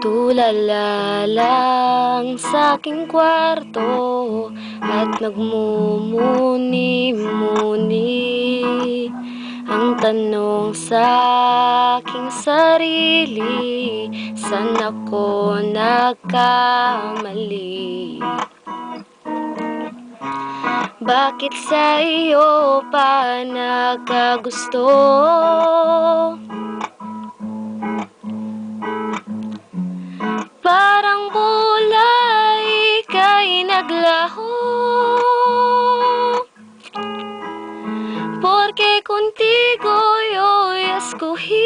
Tulala lang sa aking kwarto At nagmumuni-muni Ang tanong sa aking sarili Saan ako nagkamali? Bakit sa iyo pa nagkagusto? Contigo yo escogí.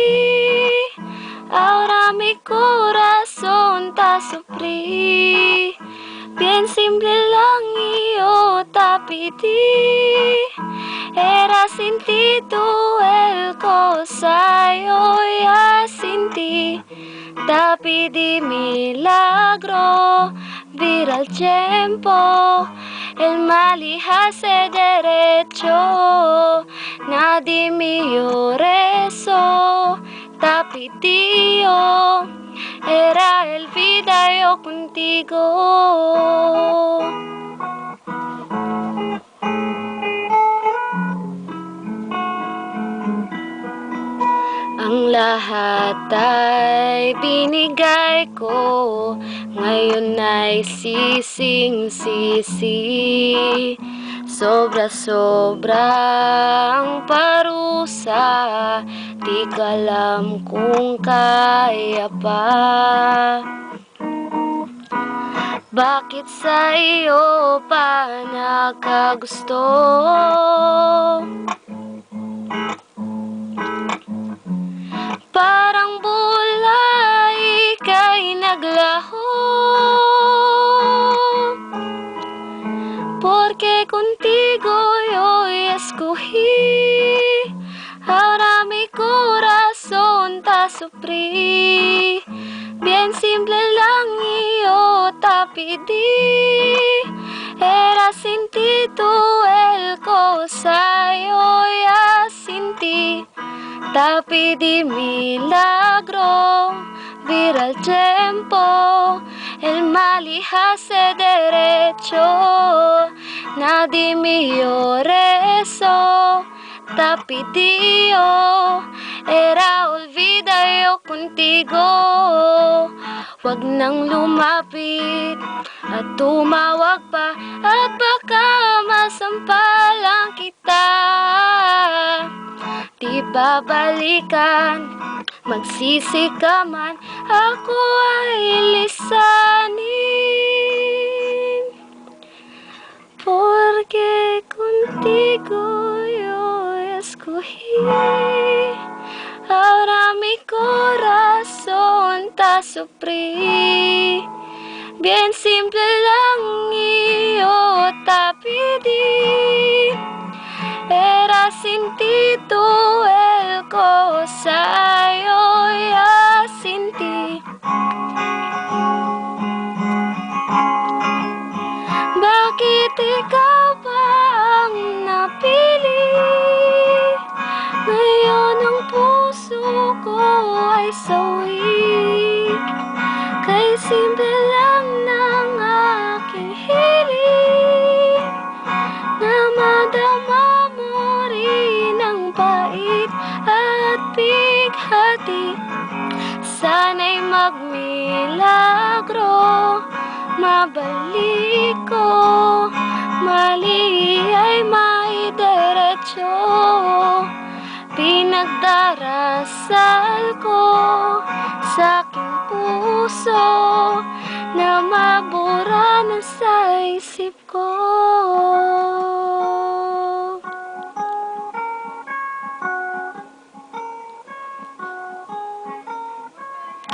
Ahora mi corazón te sufrí Bien simple lang te pedí. Era sin ti tú el cosa yo ya sin ti. Pedí milagro, vira el tiempo, el mal y hace derecho, nadie mío rezo, yo, era el vida yo contigo. Ang lahat ay binigay ko. Ngayon ay sising-sisi. Sobra-sobrang parusa. Di ka kung kaya pa. Bakit sa iyo pa nakagusto? Porque contigo yo escogí. Ahora mi corazón te sufrí Bien simple lang iyo te pedí. Era sin ti tú el cosa yo ya sin ti. Te pedí milagro, vira el tiempo, el mal y hace derecho, nadie mío rezo, yo, era olvida yo contigo. Huwag nang lumapit at tumawag pa at baka masampalang kita. Di babalikan, magsisi ka man, ako ahora mi corazón te sufrí. Bien simple lang iyo te pedí. Era sin tú el cosa Kay simple lang ng aking hiling Na madama mo rin ang bait at bighati Sana'y magmilagro Mabalik ko. Mali ay maidiretso Pinagdarasal ko isip ko